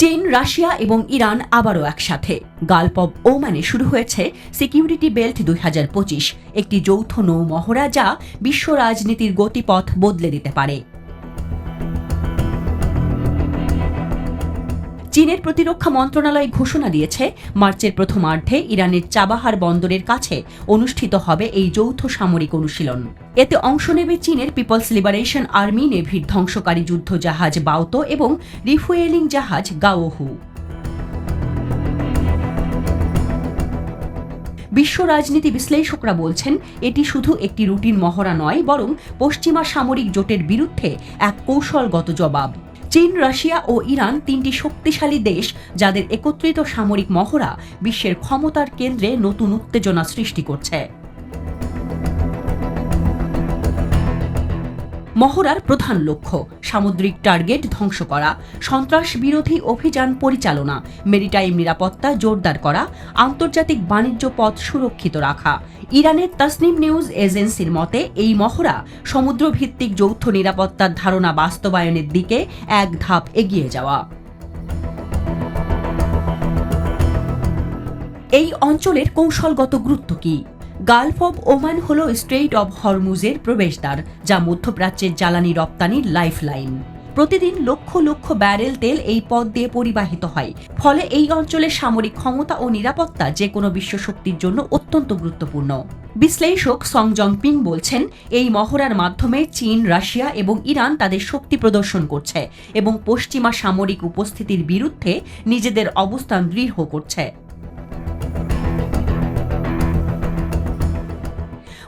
চীন, রাশিয়া এবং ইরান আবারও একসাথে। গালপব ওমানে শুরু হয়েছে সিকিউরিটি বেল্ট দুই হাজার পঁচিশ, একটি যৌথ নৌ মহড়া যা বিশ্ব রাজনীতির গতিপথ বদলে দিতে পারে। চীনের প্রতিরক্ষা মন্ত্রণালয় ঘোষণা দিয়েছে, মার্চের প্রথমার্ধে ইরানের চাবাহার বন্দরের কাছে অনুষ্ঠিত হবে এই যৌথ সামরিক অনুশীলন। এতে অংশ নেবে চীনের পিপলস লিবারেশন আর্মি, নেভির ধ্বংসকারী যুদ্ধ জাহাজ বাউতো এবং রিফুয়েলিং জাহাজ গাওহু। বিশ্ব রাজনীতি বিশ্লেষকরা বলছেন, এটি শুধু একটি রুটিন মহড়া নয়, বরং পশ্চিমা সামরিক জোটের বিরুদ্ধে এক কৌশলগত জবাব। চীন, রাশিয়া ও ইরান তিনটি শক্তিশালী দেশ যাদের একত্রিত সামরিক মহড়া বিশ্বের ক্ষমতার কেন্দ্রে নতুন উত্তেজনা সৃষ্টি করছে। মহড়ার প্রধান লক্ষ্য, সামুদ্রিক টার্গেট ধ্বংস করা, সন্ত্রাস বিরোধী অভিযান পরিচালনা, মেরিটাইম নিরাপত্তা জোরদার করা, আন্তর্জাতিক বাণিজ্য পথ সুরক্ষিত রাখা। ইরানের তাসনিম নিউজ এজেন্সির মতে, এই মহড়া সমুদ্রভিত্তিক যৌথ নিরাপত্তার ধারণা বাস্তবায়নের দিকে এক ধাপ এগিয়ে যাওয়া। এই অঞ্চলের কৌশলগত গুরুত্ব কি? গালফ অব ওমান হল স্ট্রেইট অব হরমুজের প্রবেশদ্বার, যা মধ্যপ্রাচ্যের জ্বালানি রপ্তানির লাইফলাইন। প্রতিদিন লক্ষ লক্ষ ব্যারেল তেল এই পথ দিয়ে পরিবাহিত হয়। ফলে এই অঞ্চলের সামরিক ক্ষমতা ও নিরাপত্তা যে কোনো বিশ্ব শক্তির জন্য অত্যন্ত গুরুত্বপূর্ণ। বিশ্লেষক সংজং পিং বলছেন, এই মহড়ার মাধ্যমে চীন, রাশিয়া এবং ইরান তাদের শক্তি প্রদর্শন করছে এবং পশ্চিমা সামরিক উপস্থিতির বিরুদ্ধে নিজেদের অবস্থান দৃঢ় করছে।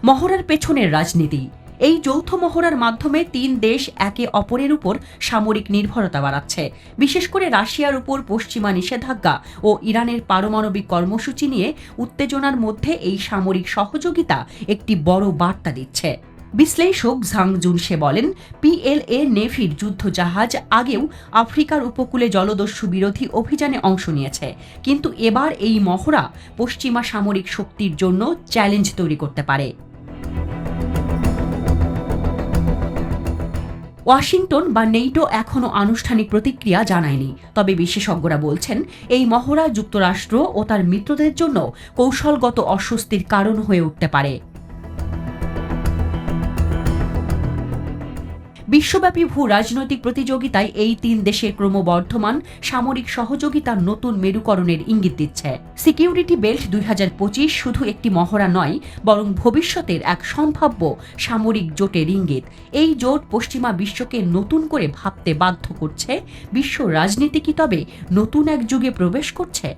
মহড়ার পেছনের রাজনীতি। এই যৌথ মহড়ার মাধ্যমে তিন দেশ একে অপরের উপর সামরিক নির্ভরতা বাড়াচ্ছে। বিশেষ করে রাশিয়ার উপর পশ্চিমা নিষেধাজ্ঞা ও ইরানের পারমাণবিক কর্মসূচি নিয়ে উত্তেজনার মধ্যে এই সামরিক সহযোগিতা একটি বড় বার্তা দিচ্ছে। বিশ্লেষক ঝাং জুনসে বলেন, পিএলএ নেভির যুদ্ধ জাহাজ আগেও আফ্রিকার উপকূলে জলদস্যু বিরোধী অভিযানে অংশ নিয়েছে। কিন্তু এবার এই মহড়া পশ্চিমা সামরিক শক্তির জন্য চ্যালেঞ্জ তৈরি করতে পারে। ওয়াশিংটন বা নেইটো এখনও আনুষ্ঠানিক প্রতিক্রিয়া জানায়নি। তবে বিশেষজ্ঞরা বলছেন, এই মহড়া যুক্তরাষ্ট্র ও তার মিত্রদের জন্য কৌশলগত অস্বস্তির কারণ হয়ে উঠতে পারে। বিশ্বব্যাপী ভূ রাজনৈতিক প্রতিযোগিতায় এই তিন দেশের ক্রমবর্ধমান সামরিক সহযোগিতার নতুন মেরুকরণের ইঙ্গিত দিচ্ছে। সিকিউরিটি বেল্ট দুই হাজার পঁচিশ শুধু একটি মহড়া নয়, বরং ভবিষ্যতের এক সম্ভাব্য সামরিক জোটের ইঙ্গিত। এই জোট পশ্চিমা বিশ্বকে নতুন করে ভাবতে বাধ্য করছে। বিশ্ব রাজনীতি কি তবে নতুন এক যুগে প্রবেশ করছে?